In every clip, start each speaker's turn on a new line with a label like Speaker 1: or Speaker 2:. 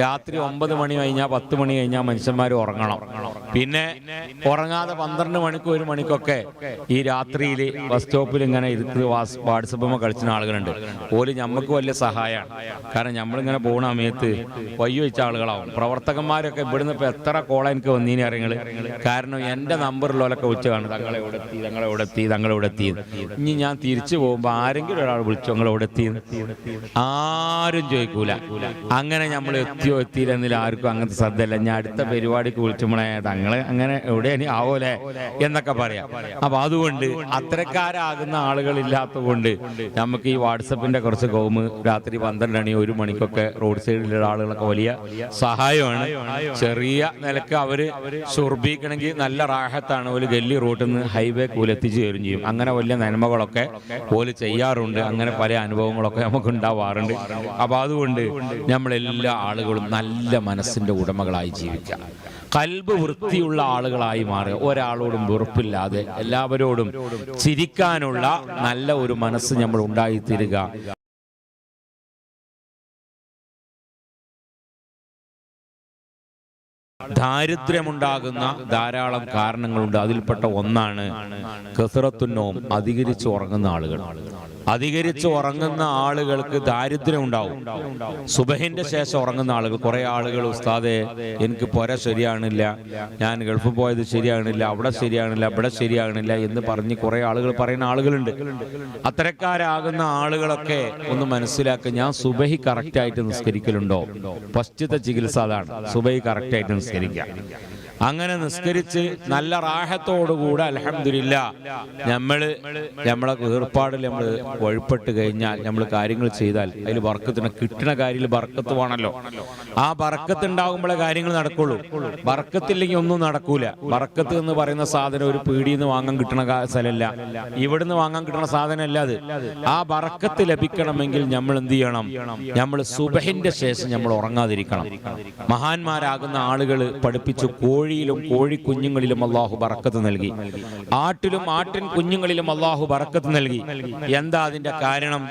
Speaker 1: രാത്രി ഒമ്പത് മണി കഴിഞ്ഞാൽ പത്ത് മണി കഴിഞ്ഞാൽ മനുഷ്യന്മാർ ഉറങ്ങണം. പിന്നെ ഉറങ്ങാതെ പന്ത്രണ്ട് മണിക്കും ഒരു മണിക്കൊക്കെ ഈ രാത്രിയിൽ ബസ് സ്റ്റോപ്പിൽ ഇങ്ങനെ ഇരുത്ത് വാട്സപ്പുമ്പോൾ കളിച്ചുന്ന ആളുകളുണ്ട്. ഓൽ ഞമ്മക്ക് വലിയ സഹായമാണ് കാരണം നമ്മളിങ്ങനെ പോകുന്ന സമയത്ത് വയ്യ വെച്ച ആളുകളാവും. പ്രവർത്തകന്മാരൊക്കെ ഇവിടുന്ന് ഇപ്പൊ എത്ര കോള എനിക്ക് വന്നീനി അറിയങ്ങൾ? കാരണം എന്റെ നമ്പറിലൊക്കെ വിളിച്ചു കാണും. തങ്ങളെ ഇവിടെ എത്തി തങ്ങളെ ഇവിടെ എത്തി തങ്ങളെ ഇവിടെ എത്തി ഇനി ഞാൻ തിരിച്ചു പോകുമ്പോൾ ആരെങ്കിലും ഒരാൾ വിളിച്ചു ഞങ്ങളെ ഇവിടെ എത്തി? ആരും ചോദിക്കൂല. അങ്ങനെ നമ്മൾ എത്തിയോ എത്തിയില്ലെന്നില്ല ആർക്കും അങ്ങനത്തെ ശ്രദ്ധയില്ല. ഞാൻ അടുത്ത പരിപാടിക്ക് വിളിച്ചുമ്പോഴേ തങ്ങൾ അങ്ങനെ എവിടെ ഇനി ആവോലെ? എന്നൊക്കെ പറയാം. അപ്പൊ അതുകൊണ്ട് അത്തരക്കാരാകുന്ന ആളുകളില്ലാത്തത് കൊണ്ട് നമുക്ക് ഈ വാട്സപ്പിന്റെ കുറച്ച് കോമ് രാത്രി പന്ത്രണ്ട് മണി ഒരു മണിക്കൊക്കെ റോഡ് സൈഡിലുള്ള ആളുകളൊക്കെ വലിയ സഹായമാണ്. ചെറിയ നിലയ്ക്ക് അവർ സുർബിക്കണമെങ്കിൽ നല്ല റാഹത്താണ്. ഒരു ഗല്ലി റൂട്ടിൽ നിന്ന് ഹൈവേ കൂലെത്തിച്ചു തരും ചെയ്യും. അങ്ങനെ വലിയ നന്മകളൊക്കെ ഓൽ ചെയ്യാറുണ്ട്. അങ്ങനെ പല അനുഭവങ്ങളൊക്കെ നമുക്ക് ഉണ്ടാവാറുണ്ട് അപ്പൊ അതുകൊണ്ട് നമ്മളെല്ലാ ആളുകളും നല്ല മനസ്സിന്റെ ഉടമകളായി ജീവിക്കുക കൽബ് വൃത്തിയുള്ള ആളുകളായി മാറുക ഒരാളോടും വെറുപ്പില്ലാതെ എല്ലാവരോടും ചിരിക്കാനുള്ള നല്ല ഒരു മനസ്സ് നമ്മൾ ഉണ്ടായിത്തീരുക. ദാരിദ്ര്യമുണ്ടാകുന്ന ധാരാളം കാരണങ്ങളുണ്ട്. അതിൽപ്പെട്ട ഒന്നാണ് കസറത്തുന്നവും അധികരിച്ചു ഉറങ്ങുന്ന ആളുകൾ. അധികരിച്ച് ഉറങ്ങുന്ന ആളുകൾക്ക് ദാരിദ്ര്യം ഉണ്ടാവും. സുബഹിന്റെ ശേഷം ഉറങ്ങുന്ന ആളുകൾ കുറെ ആളുകൾ ഉസ്താദെ എനിക്ക് പുര ശരിയാണില്ല. ഞാൻ ഗൾഫ് പോയത് ശരിയാകണില്ല അവിടെ ശരിയാകണില്ല ഇവിടെ ശരിയാകണില്ല എന്ന് പറഞ്ഞ് കുറെ ആളുകൾ പറയുന്ന ആളുകളുണ്ട്. അത്തരക്കാരാകുന്ന ആളുകളൊക്കെ ഒന്ന് മനസ്സിലാക്കുക ഞാൻ സുബഹി കറക്റ്റ് ആയിട്ട് നിസ്കരിക്കലുണ്ടോ? ഫസ്റ്റത്തെ ചികിത്സ അതാണ്. സുബഹി കറക്റ്റ് ആയിട്ട് നിസ്കരിക്കുക അങ്ങനെ നിസ്കരിച്ച് നല്ല റാഹത്തോടുകൂടെ അലഹമില്ല നമ്മൾ നമ്മളെ ഏർപ്പാടിൽ നമ്മൾ വഴിപ്പെട്ട് കഴിഞ്ഞാൽ നമ്മൾ കാര്യങ്ങൾ ചെയ്താൽ അതിൽ ബർക്കത്തിന് കിട്ടുന്ന കാര്യത്തിൽ ബർക്കത്ത് വേണമല്ലോ ആ ബർക്കത്ത് ഉണ്ടാകുമ്പോഴേ കാര്യങ്ങൾ നടക്കുള്ളൂ. ബർക്കത്തില്ലെങ്കിൽ ഒന്നും നടക്കൂല. ബർക്കത്ത് എന്ന് പറയുന്ന സാധനം ഒരു പീടിയിൽ നിന്ന് വാങ്ങാൻ കിട്ടണ സ്ഥലമല്ല ഇവിടുന്ന് വാങ്ങാൻ കിട്ടുന്ന സാധനമല്ല അത്. ആ ബർക്കത്ത് ലഭിക്കണമെങ്കിൽ നമ്മൾ എന്ത് ചെയ്യണം? നമ്മൾ സുബഹിന്റെ ശേഷം നമ്മൾ ഉറങ്ങാതിരിക്കണം. മഹാന്മാരാകുന്ന ആളുകൾ പഠിപ്പിച്ചു കോഴിയിലും കോഴി കുഞ്ഞുങ്ങളിലും അള്ളാഹു ബറക്കത്ത് നൽകി. ആട്ടിലും ആട്ടിൻ കുഞ്ഞുങ്ങളിലും അള്ളാഹു ബറക്കത്ത് നൽകി. എന്താ അതിന്റെ കാരണം?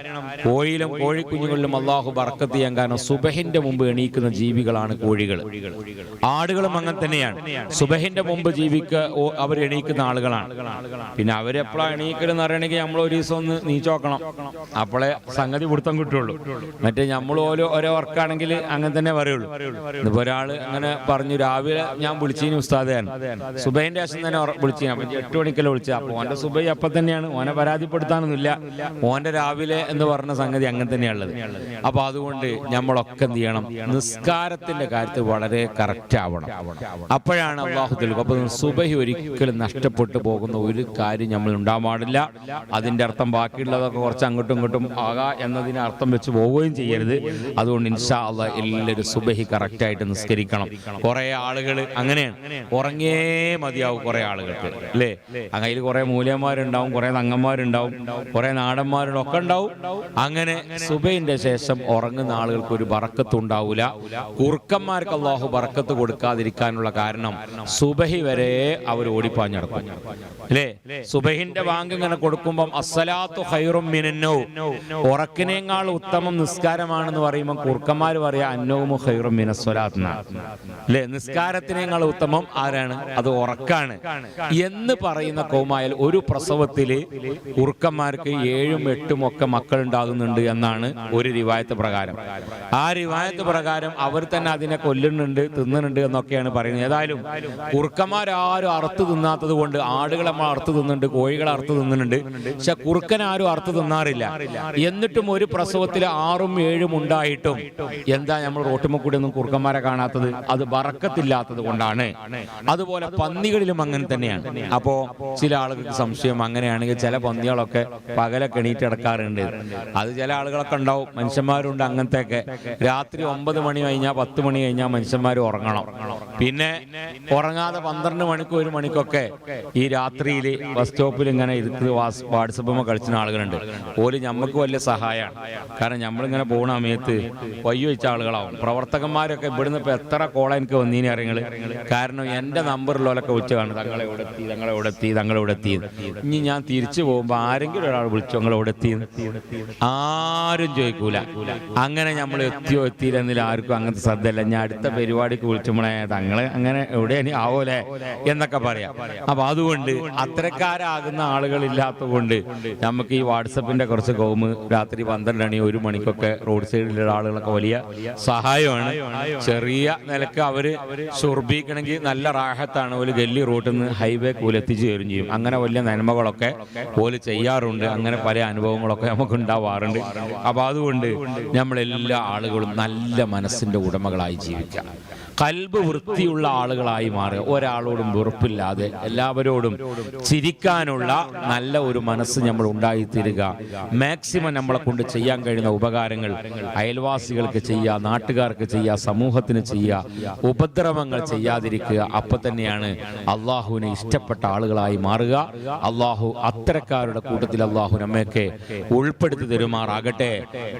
Speaker 1: കോഴിയിലും കോഴി കുഞ്ഞുങ്ങളിലും അള്ളാഹു ബറക്കത്ത് ചെയ്യാൻ കാരണം സുബഹിന്റെ മുമ്പ് എണീക്കുന്ന ജീവികളാണ് കോഴികൾ. ആടുകളും അങ്ങനെ തന്നെയാണ്. സുബഹിന്റെ മുമ്പ് ജീവിക്ക അവർ എണീക്കുന്ന ആളുകളാണ്. പിന്നെ അവരെപ്പോഴാണ് എണീക്കലെന്ന് അറിയണമെങ്കിൽ നമ്മൾ ഒരു ദിവസം ഒന്ന് നീച്ചോക്കണം അപ്പോളെ സംഗതി പിടുത്തം കിട്ടുള്ളൂ. മറ്റേ നമ്മൾ ഓരോ ഓരോ വർക്കാണെങ്കിൽ അങ്ങനെ തന്നെ പറയുള്ളൂ. ഇപ്പൊ ഒരാൾ അങ്ങനെ പറഞ്ഞു രാവിലെ ഞാൻ വിളിച്ചതിന് ഉസ്താദാണ്. സുബൈന്റെ ആശം തന്നെ വിളിച്ചു അപ്പൊ എട്ട് മണിക്കല്ലേ വിളിച്ചത് അപ്പൊ ഓന്റെ സുബൈ അപ്പൊ തന്നെയാണ്. ഓനെ പരാതിപ്പെടുത്താനൊന്നുമില്ല. ഓന്റെ രാവിലെ എന്ന് പറഞ്ഞ സംഗതി അങ്ങനെ തന്നെയാണുള്ളത്. അപ്പൊ അതുകൊണ്ട് നമ്മളൊക്കെ എന്ത് ചെയ്യണം? നിസ്കാരത്തിന്റെ കാര്യത്തിൽ വളരെ കറക്റ്റ് ആവണം. അപ്പോഴാണ് അള്ളാഹു അപ്പൊ സുബൈ ഒരിക്കലും നഷ്ടപ്പെട്ടു പോകുന്ന ഒരു കാര്യം നമ്മൾ ഉണ്ടാവാൻ പാടില്ല. അതിന്റെ അർത്ഥം ബാക്കിയുള്ളതൊക്കെ കുറച്ച് അങ്ങോട്ടും ഇങ്ങോട്ടും ആകാ എന്നതിന് അർത്ഥം വെച്ച് പോവുകയും ചെയ്യരുത്. അതുകൊണ്ട് ഇൻഷാ അള്ളാഹ് എല്ലാവരും സുബഹി കറക്റ്റ് ആയിട്ട് നിസ്കരിക്കണം. കുറെ ആളുകൾ അങ്ങനെയാണ്. ഉറങ്ങിയേ മതിയാവും കുറെ ആളുകൾക്ക്. അല്ലേ? അതിൽ കുറെ മൂല്യന്മാരുണ്ടാവും കുറെ തങ്ങന്മാരുണ്ടാവും കുറെ നാടന്മാരുടെ ഒക്കെ ഉണ്ടാവും അങ്ങനെ സുബൈന്റെ ശേഷം ഉറങ്ങുന്ന ആളുകൾക്ക് ഒരു ബറക്കത്ത് ഉണ്ടാവൂല കുറുക്കന്മാർക്ക് അള്ളാഹു ബറക്കത്ത് കൊടുക്കാതിരിക്കാനുള്ള കാരണം സുബഹി വരെ അവർ ഓടിപ്പാഞ്ഞടക്കും. അല്ലേ? സുബഹിന്റെ ബാങ്ക് ഇങ്ങനെ കൊടുക്കുമ്പം അസലാത്തു ഹൈറും മിനന്നോ ഉറക്കിനേക്കാൾ ഉത്തമം നിസ്കാരമാണെന്ന് പറയുമ്പോൾ കുറുക്കന്മാർ പറയാ അന്നവും ഹൈറും മിനസ്വലാത്ത് അല്ലേ? നിസ്കാരത്തിനേക്കാൾ ഉത്തമം ആരാണ്? അത് ഉറക്കാണ്. എന്ന് പറയുന്ന കോമായൽ ഒരു പ്രസവത്തിൽ ഉറുക്കന്മാർക്ക് ഏഴും എട്ടും ഒക്കെ മക്കൾ ഉണ്ടാകുന്നുണ്ട് എന്നാണ് ഒരു റിവായത്ത് പ്രകാരം. ആ റിവായത്ത് പ്രകാരം അവർ തന്നെ അതിനെ കൊല്ലുന്നുണ്ട് തിന്നുന്നുണ്ട് എന്നൊക്കെയാണ് പറയുന്നത്. ഏതായാലും കുറുക്കന്മാരാരും അറുത്ത് തിന്നാത്തത് കൊണ്ട് ആടുകളെ നമ്മൾ അറുത്ത് തിന്നുന്നുണ്ട് കോഴികളെ അറുത്ത് തിന്നുന്നുണ്ട്. പക്ഷെ കുറുക്കൻ ആരും അറുത്ത് തിന്നാറില്ല. എന്നിട്ടും ഒരു പ്രസവത്തിൽ ആറും ഏഴും ഉണ്ടായിട്ടും എന്താ നമ്മൾ റോട്ടുമ്മ കൂടി ഒന്നും കുറുക്കന്മാരെ കാണാത്തത്? അത് വറക്കത്തില്ലാത്തത് കൊണ്ടാണ്. അതുപോലെ പന്നികളിലും അങ്ങനെ തന്നെയാണ്. അപ്പോ ചില ആളുകൾക്ക് സംശയം അങ്ങനെയാണെങ്കിൽ ചില പന്നികളൊക്കെ പകലൊക്കെ എണീറ്റ് കിടക്കാറുണ്ട്. അത് ചില ആളുകളൊക്കെ ഉണ്ടാവും. മനുഷ്യന്മാരുണ്ട് അങ്ങനത്തെ ഒക്കെ രാത്രി ഒമ്പത് മണി കഴിഞ്ഞാൽ പത്ത് മണി കഴിഞ്ഞാൽ മനുഷ്യന്മാർ ഉറങ്ങണം. പിന്നെ ഉറങ്ങാതെ പന്ത്രണ്ട് മണിക്കും ഒരു മണിക്കൊക്കെ ഈ രാത്രിയിൽ ബസ് സ്റ്റോപ്പിൽ ഇങ്ങനെ ഇത് വാട്സപ്പുമ്പോൾ കളിച്ചുന്ന ആളുകളുണ്ട്. ഓൽ ഞമ്മക്ക് വലിയ സഹായമാണ്. കാരണം നമ്മളിങ്ങനെ പോകുന്ന സമയത്ത് വയ്യ വെച്ച ആളുകളാവും. പ്രവർത്തകന്മാരൊക്കെ ഇവിടുന്ന് ഇപ്പൊ എത്ര കോള എനിക്ക് വന്നീനി അറിയങ്ങൾ കാരണം എന്റെ നമ്പറിലൊക്കെ വിളിച്ചു കാണും. തങ്ങളെ ഇവിടെ എത്തി തങ്ങളെ ഇവിടെ എത്തി തങ്ങളെ ഇവിടെ എത്തി. ഇനി ഞാൻ തിരിച്ചു പോകുമ്പോൾ ആരെങ്കിലും ഒരാൾ വിളിച്ചു തങ്ങളെ ഇവിടെ എത്തി? ആരും ചോദിക്കൂല. അങ്ങനെ നമ്മൾ എത്തിയോ എത്തിയില്ലെന്നില്ല ആർക്കും അങ്ങനത്തെ ശ്രദ്ധയില്ല. ഞാൻ അടുത്ത പരിപാടിക്ക് വിളിച്ചുമ്പോഴേ തങ്ങളെ അങ്ങനെ എവിടെ ഇനി ആവോലെ? എന്നൊക്കെ പറയാം. അപ്പൊ അതുകൊണ്ട് അത്തരക്കാരാകുന്ന ആളുകളില്ലാത്തത് കൊണ്ട് നമുക്ക് ഈ വാട്സപ്പിന്റെ കുറച്ച് കോമ് രാത്രി പന്ത്രണ്ട് മണി ഒരു മണിക്കൊക്കെ റോഡ് സൈഡിലുള്ള ആളുകളൊക്കെ വലിയ സഹായമാണ്. ചെറിയ നിലയ്ക്ക് അവർ ഷുർബിക്കണമെങ്കിൽ നല്ല റാഹത്താണ് ഒരു ഗല്ലി റൂട്ടിൽ നിന്ന് ഹൈവേ കൂലെത്തിച്ചു തരും ചെയ്യും. അങ്ങനെ വലിയ നന്മകളൊക്കെ ഓൽ ചെയ്യാറുണ്ട്. അങ്ങനെ പല അനുഭവങ്ങളൊക്കെ നമുക്ക് ഉണ്ടാവാറുണ്ട്. അപ്പൊ അതുകൊണ്ട് നമ്മളെല്ലാ ആളുകളും നല്ല മനസ്സിന്റെ ഉടമകളായി ജീവിക്കാം. കൽബ് വൃത്തിയുള്ള ആളുകളായി മാറുക. ഒരാളോടും വെറുപ്പില്ലാതെ എല്ലാവരോടും ചിരിക്കാനുള്ള നല്ല ഒരു മനസ്സ് നമ്മൾ ഉണ്ടായിത്തീരുക. മാക്സിമം നമ്മളെ കൊണ്ട് ചെയ്യാൻ കഴിയുന്ന ഉപകാരങ്ങൾ അയൽവാസികൾക്ക് ചെയ്യുക നാട്ടുകാർക്ക് ചെയ്യുക സമൂഹത്തിന് ചെയ്യുക ഉപദ്രവങ്ങൾ ചെയ്യാതിരിക്കുക. അപ്പൊ തന്നെയാണ് അള്ളാഹുവിനെ ഇഷ്ടപ്പെട്ട ആളുകളായി മാറുക. അള്ളാഹു അത്തരക്കാരുടെ കൂട്ടത്തിൽ അള്ളാഹു നമ്മയൊക്കെ ഉൾപ്പെടുത്തി തരുമാറാകട്ടെ.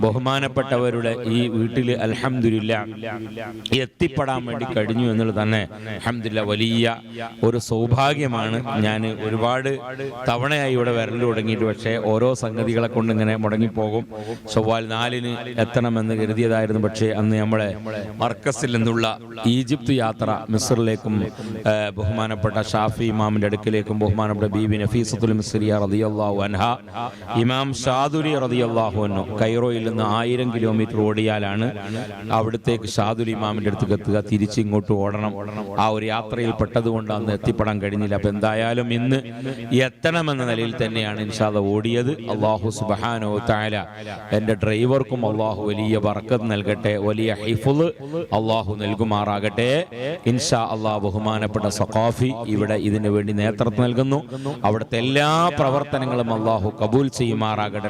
Speaker 1: ബഹുമാനപ്പെട്ടവരുടെ ഈ വീട്ടിൽ അലഹമില്ല എത്തിപ്പെടാൻ വേണ്ടി കഴിഞ്ഞു എന്നുള്ളത് തന്നെ. അഹമ്മദില്ല വലിയ ഒരു സൗഭാഗ്യമാണ്. ഞാൻ ഒരുപാട് തവണയായി ഇവിടെ വരൽ തുടങ്ങിയിട്ട്. പക്ഷേ ഓരോ സംഗതികളെ കൊണ്ട് ഇങ്ങനെ മുടങ്ങിപ്പോകും. ചൊവ്വാൽ നാലിന് എത്തണമെന്ന് കരുതിയതായിരുന്നു. പക്ഷേ അന്ന് നമ്മളെ മർക്കസിൽ നിന്നുള്ള ഈജിപ്ത് യാത്ര മിസ്രിലേക്കും ബഹുമാനപ്പെട്ട ഷാഫി ഇമാമിന്റെ അടുക്കിലേക്കും ബഹുമാനപ്പെട്ട ബീബി നഫീസത്തുൽ മിസ്രിയ റളിയല്ലാഹു അൻഹ ഇമാം ഷാദുരി റളിയല്ലാഹു അൻഹു കൈറോയിൽ നിന്ന് ആയിരം കിലോമീറ്റർ ഓടിയാലാണ് അവിടത്തേക്ക് ഷാദുരി ഇമാമിന്റെ അടുത്തേക്ക് എത്തുക. തിരിച്ച് ഇങ്ങോട്ട് ഓടണം. ആ ഒരു യാത്രയിൽ പെട്ടതുകൊണ്ട് അന്ന് എത്തിപ്പെടാൻ കഴിഞ്ഞില്ല. അപ്പം എന്തായാലും ഇന്ന് എത്തണമെന്ന നിലയിൽ തന്നെയാണ് ഇൻഷാദ ഓടിയത്. അള്ളാഹു സുബാനോ താല എന്റെ ഡ്രൈവർക്കും അള്ളാഹു വലിയ വർക്കത്ത് നൽകട്ടെ. വലിയ ഹൈഫുൾ അള്ളാഹു നൽകുമാറാകട്ടെ. ഇൻഷാ അള്ളാഹ് ബഹുമാനപ്പെട്ട സഖാഫി ഇവിടെ ഇതിനു വേണ്ടി നേതൃത്വം നൽകുന്നു. അവിടുത്തെ എല്ലാ പ്രവർത്തനങ്ങളും അള്ളാഹു കബൂൽ ചെയ്യുമാറാകട്ടെ.